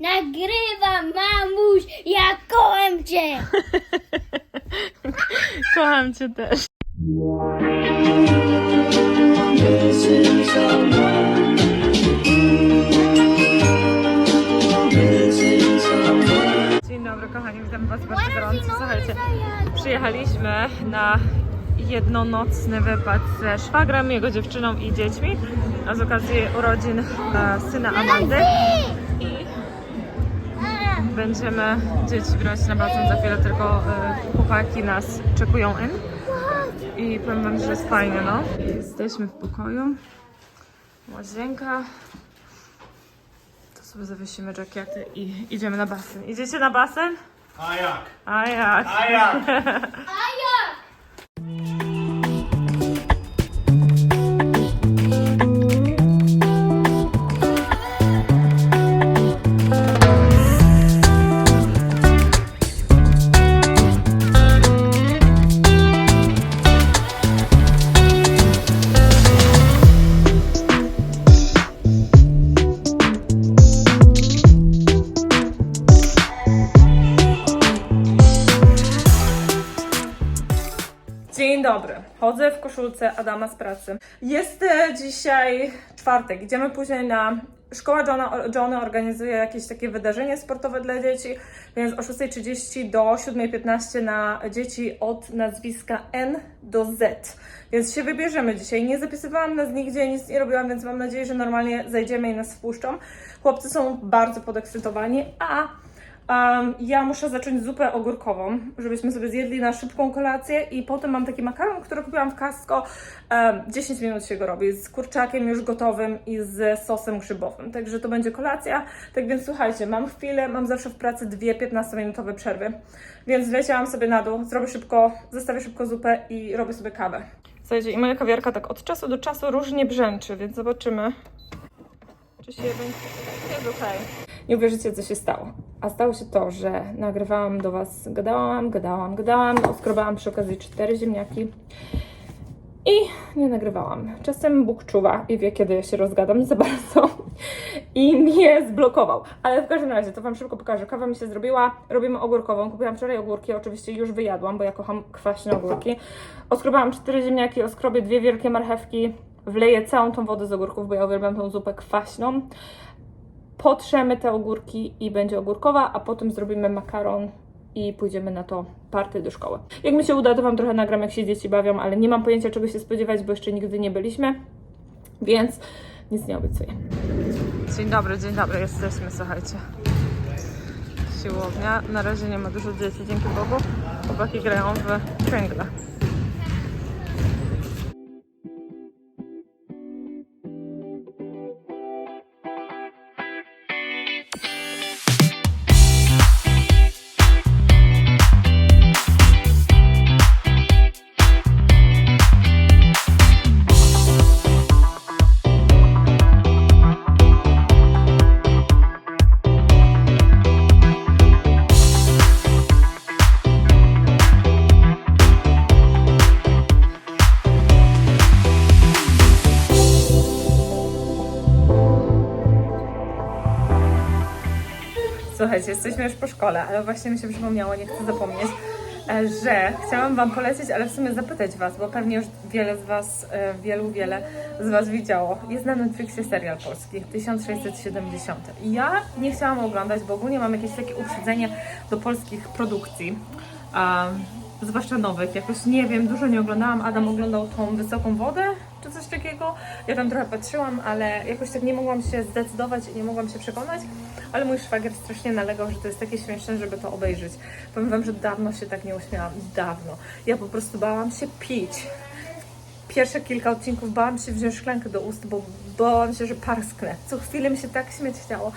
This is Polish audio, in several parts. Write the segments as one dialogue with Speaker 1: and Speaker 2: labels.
Speaker 1: Nagrywam, mamuś, ja kocham cię.
Speaker 2: Kocham cię też. Dzień dobry kochani, witam was bardzo gorąco. Słuchajcie, przyjechaliśmy na jednonocny wypad ze szwagrem, jego dziewczyną i dziećmi a z okazji urodzin e, syna Amandy będziemy dzieci brać na basen za chwilę, tylko e, chłopaki nas czekują in i powiem wam, że jest fajnie, no. Jesteśmy w pokoju, łazienka, to sobie zawiesimy jakiety i idziemy na basen. Idziecie na basen?
Speaker 3: A jak?
Speaker 2: A jak?
Speaker 3: A jak?
Speaker 2: Dzień Chodzę w koszulce Adama z pracy. Jest e, dzisiaj czwartek. Idziemy później na. Szkoła Johna, Johnny organizuje jakieś takie wydarzenie sportowe dla dzieci, więc o 6.30 do 7.15 na dzieci od nazwiska N do Z. Więc się wybierzemy dzisiaj. Nie zapisywałam nas nigdzie, nic nie robiłam, więc mam nadzieję, że normalnie zajdziemy i nas wpuszczą. Chłopcy są bardzo podekscytowani, a Um, ja muszę zacząć zupę ogórkową, żebyśmy sobie zjedli na szybką kolację i potem mam taki makaron, który kupiłam w Costco. Um, 10 minut się go robi z kurczakiem już gotowym i z sosem grzybowym. Także to będzie kolacja. Tak więc słuchajcie, mam chwilę, mam zawsze w pracy dwie 15-minutowe przerwy. Więc wleciałam sobie na dół, zrobię szybko, zostawię szybko zupę i robię sobie kawę. Słuchajcie, i moja kawiarka tak od czasu do czasu różnie brzęczy, więc zobaczymy, czy się będzie... Jest okej. Nie uwierzycie, co się stało. A stało się to, że nagrywałam do Was, gadałam, gadałam, gadałam, oskrobałam przy okazji cztery ziemniaki i nie nagrywałam. Czasem Bóg czuwa i wie, kiedy ja się rozgadam za bardzo i mnie zblokował. Ale w każdym razie, to Wam szybko pokażę. Kawa mi się zrobiła, robimy ogórkową. Kupiłam wczoraj ogórki, oczywiście już wyjadłam, bo ja kocham kwaśne ogórki. Oskrobałam cztery ziemniaki, oskrobię dwie wielkie marchewki, wleję całą tą wodę z ogórków, bo ja uwielbiam tą zupę kwaśną potrzemy te ogórki i będzie ogórkowa, a potem zrobimy makaron i pójdziemy na to party do szkoły. Jak mi się uda, to Wam trochę nagram, jak się dzieci bawią, ale nie mam pojęcia, czego się spodziewać, bo jeszcze nigdy nie byliśmy, więc nic nie obiecuję. Dzień dobry, dzień dobry, jesteśmy, słuchajcie. Siłownia. Na razie nie ma dużo dzieci, dzięki Bogu. Chłopaki grają w kręgle. Słuchajcie, jesteśmy już po szkole, ale właśnie mi się przypomniało, nie chcę zapomnieć, e, że chciałam Wam polecić, ale w sumie zapytać Was, bo pewnie już wiele z Was, e, wielu, wiele z Was widziało. Jest na Netflixie serial polski 1670. I ja nie chciałam oglądać, bo ogólnie mam jakieś takie uprzedzenie do polskich produkcji. Zwłaszcza nowych, jakoś nie wiem, dużo nie oglądałam. Adam oglądał tą wysoką wodę, czy coś takiego. Ja tam trochę patrzyłam, ale jakoś tak nie mogłam się zdecydować i nie mogłam się przekonać. Ale mój szwagier strasznie nalegał, że to jest takie śmieszne, żeby to obejrzeć. Powiem wam, że dawno się tak nie uśmiałam. Dawno. Ja po prostu bałam się pić. Pierwsze kilka odcinków bałam się wziąć szklankę do ust, bo bałam się, że parsknę. Co chwilę mi się tak śmieć chciało.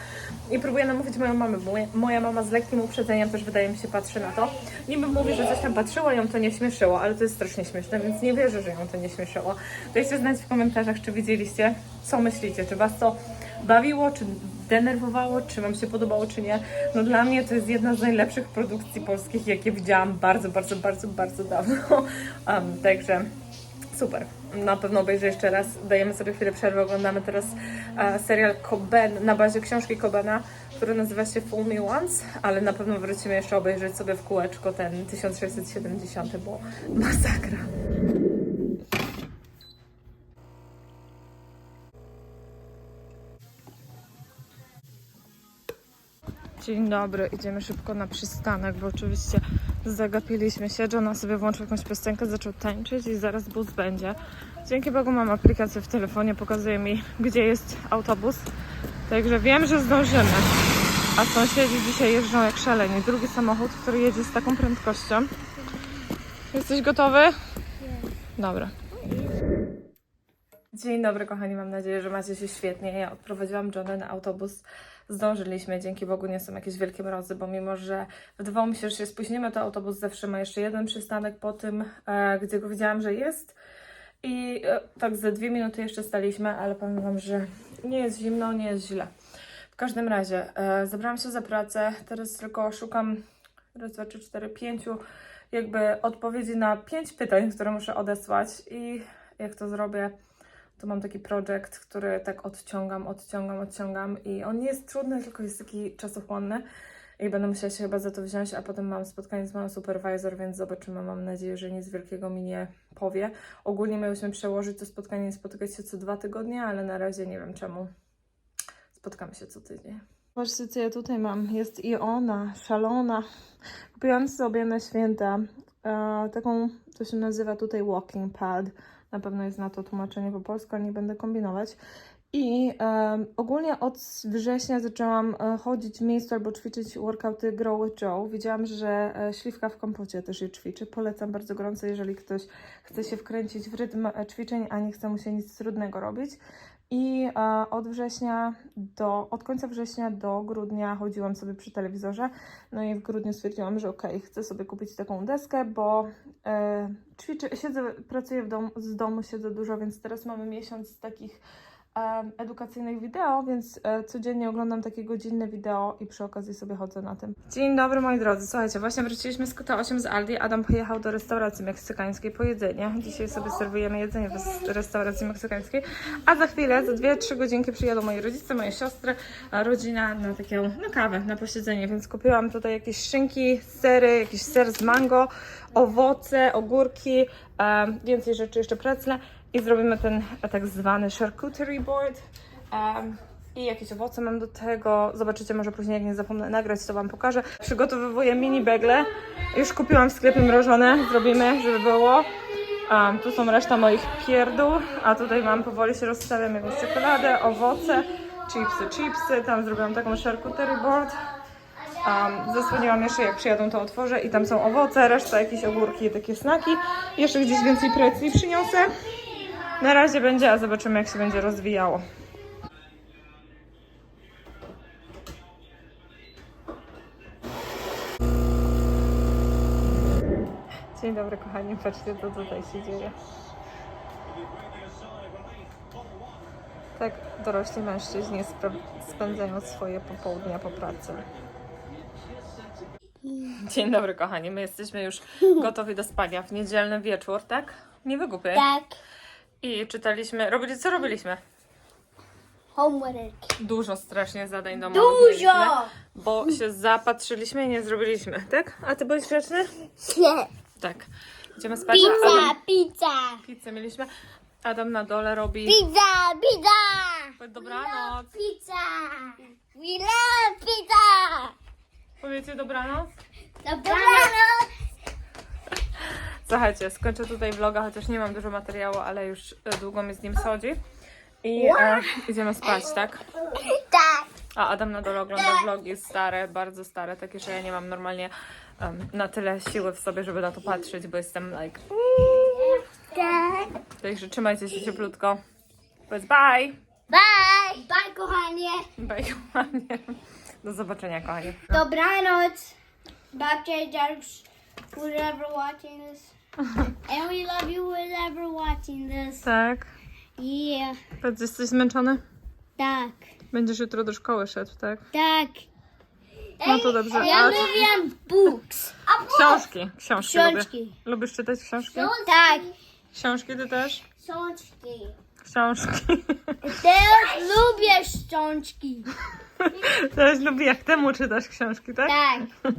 Speaker 2: I próbuję namówić moją mamę, bo moja, mama z lekkim uprzedzeniem też wydaje mi się patrzy na to. Niby mówi, że coś tam patrzyła, ją to nie śmieszyło, ale to jest strasznie śmieszne, więc nie wierzę, że ją to nie śmieszyło. Dajcie znać w komentarzach, czy widzieliście, co myślicie, czy was to bawiło, czy denerwowało, czy wam się podobało, czy nie. No dla mnie to jest jedna z najlepszych produkcji polskich, jakie widziałam bardzo, bardzo, bardzo, bardzo dawno. Um, także super. Na pewno obejrzę jeszcze raz. Dajemy sobie chwilę przerwy. Oglądamy teraz e, serial Coben na bazie książki Cobena. który nazywa się Fool Me Once, ale na pewno wrócimy jeszcze obejrzeć sobie w kółeczko ten 1670, bo masakra. Dzień dobry, idziemy szybko na przystanek, bo oczywiście zagapiliśmy się. Johna sobie włączył jakąś piosenkę, zaczął tańczyć i zaraz bus będzie. Dzięki Bogu mam aplikację w telefonie, pokazuje mi, gdzie jest autobus. Także wiem, że zdążymy. A sąsiedzi dzisiaj jeżdżą jak szaleni. Drugi samochód, który jedzie z taką prędkością. Jesteś gotowy? Dobra. Dzień dobry, kochani. Mam nadzieję, że macie się świetnie. Ja odprowadziłam Johna na autobus. Zdążyliśmy. Dzięki Bogu nie są jakieś wielkie mrozy, bo mimo, że wydawało mi się, że się spóźnimy, to autobus zawsze ma jeszcze jeden przystanek po tym, e, gdzie go widziałam, że jest. I e, tak ze dwie minuty jeszcze staliśmy, ale Wam, że nie jest zimno, nie jest źle. W każdym razie, e, zabrałam się za pracę. Teraz tylko szukam raz, dwa, trzy, cztery, pięciu jakby odpowiedzi na pięć pytań, które muszę odesłać i jak to zrobię, to mam taki projekt, który tak odciągam, odciągam, odciągam i on nie jest trudny, tylko jest taki czasochłonny i będę musiała się chyba za to wziąć, a potem mam spotkanie z moją supervisor, więc zobaczymy, mam nadzieję, że nic wielkiego mi nie powie. Ogólnie miałyśmy przełożyć to spotkanie i spotykać się co dwa tygodnie, ale na razie nie wiem czemu. Spotkamy się co tydzień. Zobaczcie, co ja tutaj mam. Jest i ona, szalona. Kupiłam sobie na święta e, taką, to się nazywa tutaj walking pad. Na pewno jest na to tłumaczenie po polsku, ale nie będę kombinować. I ogólnie od września zaczęłam e, chodzić w miejscu albo ćwiczyć workouty Grow with Joe. Widziałam, że e, śliwka w kompocie też je ćwiczy. Polecam bardzo gorąco, jeżeli ktoś chce się wkręcić w rytm e, ćwiczeń, a nie chce mu się nic trudnego robić. I e, od września do, od końca września do grudnia chodziłam sobie przy telewizorze. No i w grudniu stwierdziłam, że okej, chcę sobie kupić taką deskę, bo e, ćwiczę, siedzę, pracuję w z domu, siedzę dużo, więc teraz mamy miesiąc takich edukacyjnych wideo, więc e, codziennie oglądam takie godzinne wideo i przy okazji sobie chodzę na tym. Dzień dobry moi drodzy, słuchajcie, właśnie wróciliśmy z Kota 8 z Aldi, Adam pojechał do restauracji meksykańskiej po jedzenie. Dzisiaj sobie serwujemy jedzenie w res- restauracji meksykańskiej, a za chwilę, za 2-3 godzinki przyjadą moi rodzice, moje siostry, rodzina na taką, na kawę, na posiedzenie, więc kupiłam tutaj jakieś szynki, sery, jakiś ser z mango, owoce, ogórki, więcej rzeczy jeszcze precle i zrobimy ten e, tak zwany charcuterie board. em, i jakieś owoce mam do tego. Zobaczycie, może później, jak nie zapomnę nagrać, to Wam pokażę. Przygotowywuję mini begle. Już kupiłam w sklepie mrożone. Zrobimy, żeby było. Um, tu są reszta moich pierdół, a tutaj mam powoli się rozstawiam jakąś czekoladę, owoce, chipsy, chipsy. Tam zrobiłam taką charcuterie board. Um, zasłoniłam jeszcze, jak przyjadą, to otworzę i tam są owoce, reszta jakieś ogórki takie snaki. Jeszcze gdzieś więcej precji przyniosę. Na razie będzie, a zobaczymy, jak się będzie rozwijało. Dzień dobry, kochani. Patrzcie, co tutaj się dzieje. Tak dorośli mężczyźni spędzają swoje popołudnia po pracy. Dzień dobry, kochani. My jesteśmy już gotowi do spania w niedzielny wieczór, tak? Nie wygłupiaj.
Speaker 1: Tak.
Speaker 2: I czytaliśmy. Robili, co robiliśmy?
Speaker 1: Homework.
Speaker 2: Dużo strasznie zadań domowych.
Speaker 1: Dużo!
Speaker 2: Bo się zapatrzyliśmy i nie zrobiliśmy, tak? A ty byłeś grzeczny?
Speaker 1: Nie.
Speaker 2: Tak. Idziemy spać.
Speaker 1: Pizza,
Speaker 2: Adam,
Speaker 1: pizza.
Speaker 2: pizzę mieliśmy. Adam na dole robi.
Speaker 1: Pizza, pizza.
Speaker 2: Dobranoc.
Speaker 1: Pizza. We love pizza.
Speaker 2: Powiecie dobranoc?
Speaker 1: Dobranoc.
Speaker 2: Słuchajcie, skończę tutaj vloga, chociaż nie mam dużo materiału, ale już e, długo mi z nim schodzi. I e, idziemy spać, tak?
Speaker 1: Tak.
Speaker 2: A Adam na dole ogląda vlogi stare, bardzo stare, takie, że ja nie mam normalnie em, na tyle siły w sobie, żeby na to patrzeć, bo jestem like...
Speaker 1: Tak.
Speaker 2: Także trzymajcie się cieplutko. Powiedz bye!
Speaker 1: Bye. Bye, kochanie.
Speaker 2: Bye, kochanie. Do zobaczenia, kochanie.
Speaker 1: Dobranoc. Babcia i dziaduś, who's ever watching this. And we love you, who's ever watching this.
Speaker 2: Tak.
Speaker 1: Yeah.
Speaker 2: Powiedz, jesteś zmęczony?
Speaker 1: Tak.
Speaker 2: Będziesz jutro do szkoły szedł, tak?
Speaker 1: Tak.
Speaker 2: No to dobrze.
Speaker 1: Ja
Speaker 2: A
Speaker 1: lubię books.
Speaker 2: książki, książki,
Speaker 1: Książki.
Speaker 2: lubię. Lubisz czytać książki?
Speaker 1: Tak.
Speaker 2: Książki ty też?
Speaker 1: Książki.
Speaker 2: Książki.
Speaker 1: Też lubię szczączki.
Speaker 2: Też lubi, jak temu czytasz książki, tak?
Speaker 1: Tak.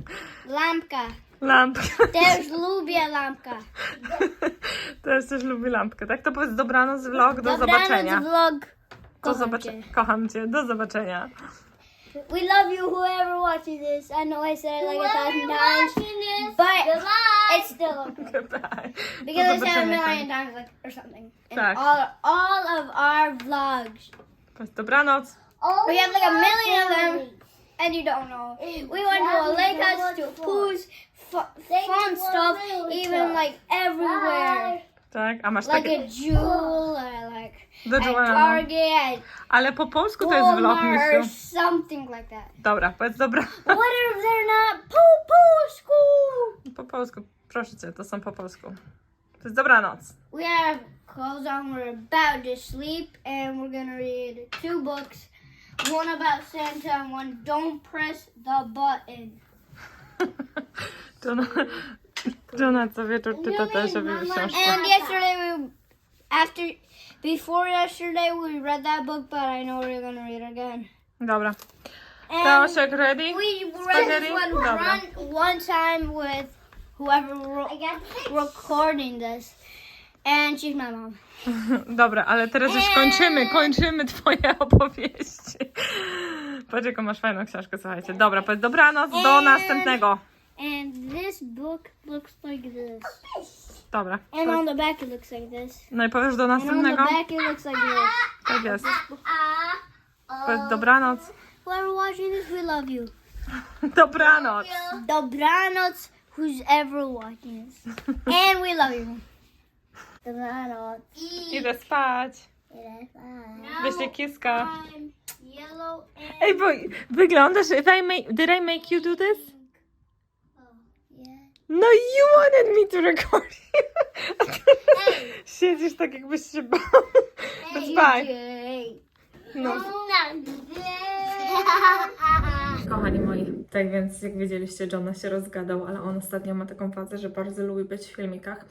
Speaker 1: Lampka.
Speaker 2: Lampkę.
Speaker 1: Też lubię lampka.
Speaker 2: Też też lubi lampkę, tak? To powiedz dobranoc vlog, do
Speaker 1: Dobranoc,
Speaker 2: zobaczenia.
Speaker 1: vlog.
Speaker 2: Do
Speaker 1: Kocham
Speaker 2: zobaczenia.
Speaker 1: cię.
Speaker 2: Kocham cię, do zobaczenia.
Speaker 1: We love you, whoever watches this. I know I said it like a thousand times, but it's still okay
Speaker 2: Goodbye.
Speaker 1: because I
Speaker 2: Do
Speaker 1: said it a
Speaker 2: zobaczenia.
Speaker 1: million times, like or something. In
Speaker 2: Tak.
Speaker 1: all all of our vlogs,
Speaker 2: Powiedz dobranoc.
Speaker 1: we have like a million of them, and you don't know. We went to a lake house, to Pooh's, fu- fun stuff, even like everywhere,
Speaker 2: Tak, a masz
Speaker 1: like
Speaker 2: takie...
Speaker 1: a jewel, or like
Speaker 2: Do
Speaker 1: at
Speaker 2: Joanna.
Speaker 1: Target, at
Speaker 2: Ale po polsku to jest vlog,
Speaker 1: Walmart, or
Speaker 2: Misiu.
Speaker 1: something like that.
Speaker 2: Dobra, powiedz dobra.
Speaker 1: What if they're not poo poo school?
Speaker 2: Po polsku, proszę cię, to są po polsku. To jest dobranoc.
Speaker 1: We have clothes on. We're about to sleep, and we're gonna read two books. One about Santa, and one don't press the button.
Speaker 2: John, Johna co wieczór czyta też sobie książkę.
Speaker 1: And yesterday we, after, before yesterday we read that book, but I know we're gonna read it again.
Speaker 2: Dobra.
Speaker 1: And
Speaker 2: Teosiek ready?
Speaker 1: we read
Speaker 2: Spaghetti?
Speaker 1: this one
Speaker 2: Dobra.
Speaker 1: run, one time with whoever ro- recording this, and she's my mom.
Speaker 2: Dobra, ale teraz już kończymy, kończymy twoje opowieści. Patrz jaką masz fajną książkę, słuchajcie. Dobra, powiedz dobranoc, do następnego.
Speaker 1: And this book looks like this.
Speaker 2: Dobra.
Speaker 1: And on the back it looks like this.
Speaker 2: No i powiesz do
Speaker 1: And on the
Speaker 2: następnego?
Speaker 1: back it looks like this.
Speaker 2: Tak jest. Powiedz dobranoc.
Speaker 1: Whoever watching this, we love you.
Speaker 2: Dobranoc.
Speaker 1: Dobranoc, who's ever watching this. And we love you. Dobranoc.
Speaker 2: Idę spać. Wyślij kiska.
Speaker 1: I'm yellow and
Speaker 2: Ej, bo wyglądasz, if I make, did I make you do this? No you wanted me to record you. Siedzisz tak jakbyś się bał. Spaj. No. Kochani moi, tak więc jak widzieliście, Johna się rozgadał, ale on ostatnio ma taką fazę, że bardzo lubi być w filmikach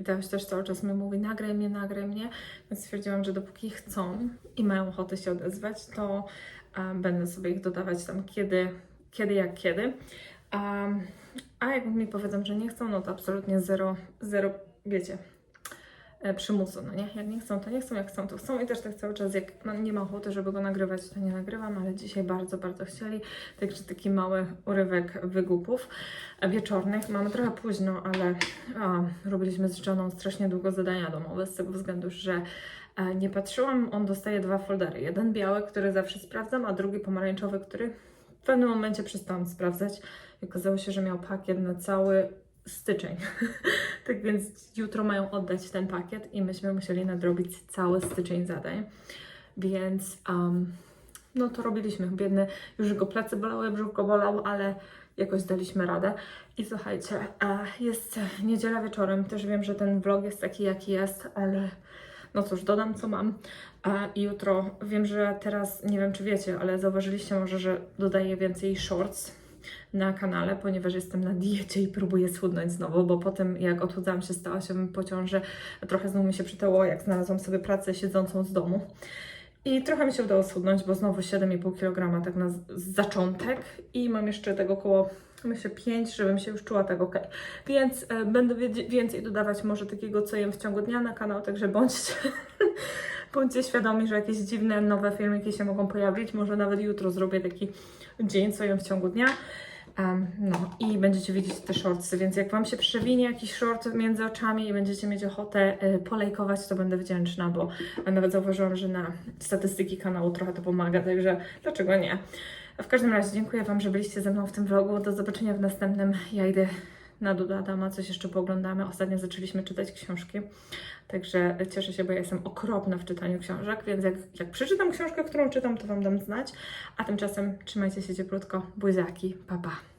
Speaker 2: i teraz też cały czas mi mówi nagraj mnie, nagraj mnie, więc stwierdziłam, że dopóki chcą i mają ochotę się odezwać, to um, będę sobie ich dodawać tam kiedy, kiedy jak kiedy. Um, a jak mi powiedzą, że nie chcą, no to absolutnie zero, zero, wiecie, e, przymusu, no nie? Jak nie chcą, to nie chcą, jak chcą, to chcą i też tak cały czas, jak no, nie ma ochoty, żeby go nagrywać, to nie nagrywam, ale dzisiaj bardzo, bardzo chcieli, także taki mały urywek wygupów e, wieczornych. Mamy trochę późno, ale a, robiliśmy z żoną strasznie długo zadania domowe z tego względu, że e, nie patrzyłam, on dostaje dwa foldery. Jeden biały, który zawsze sprawdzam, a drugi pomarańczowy, który w pewnym momencie przestałam sprawdzać okazało się, że miał pakiet na cały styczeń. tak więc jutro mają oddać ten pakiet i myśmy musieli nadrobić cały styczeń zadań. Więc um, no to robiliśmy. Biedny, już go plecy bolały, brzuch go bolał, ale jakoś daliśmy radę. I słuchajcie, e, jest niedziela wieczorem. Też wiem, że ten vlog jest taki, jaki jest, ale no cóż, dodam co mam. A i jutro, wiem, że teraz, nie wiem czy wiecie, ale zauważyliście może, że dodaję więcej shorts na kanale, ponieważ jestem na diecie i próbuję schudnąć znowu, bo po tym jak odchudzałam się, stała się po ciąży, trochę znowu mi się przytało, jak znalazłam sobie pracę siedzącą z domu. I trochę mi się udało schudnąć, bo znowu 7,5 kg tak na zaczątek i mam jeszcze tego około myślę 5, żebym się już czuła tak ok. Więc e, będę więcej dodawać może takiego, co jem w ciągu dnia na kanał, także bądźcie, bądźcie świadomi, że jakieś dziwne, nowe filmiki się mogą pojawić. Może nawet jutro zrobię taki dzień, co jem w ciągu dnia. Em, no i będziecie widzieć te shortsy, więc jak Wam się przewinie jakiś short między oczami i będziecie mieć ochotę y, polejkować, to będę wdzięczna, bo nawet zauważyłam, że na statystyki kanału trochę to pomaga, także dlaczego nie? W każdym razie dziękuję Wam, że byliście ze mną w tym vlogu. Do zobaczenia w następnym. Ja idę na do Adama, coś jeszcze pooglądamy. Ostatnio zaczęliśmy czytać książki, także cieszę się, bo ja jestem okropna w czytaniu książek, więc jak, jak przeczytam książkę, którą czytam, to Wam dam znać. A tymczasem trzymajcie się cieplutko. Buziaki, pa pa.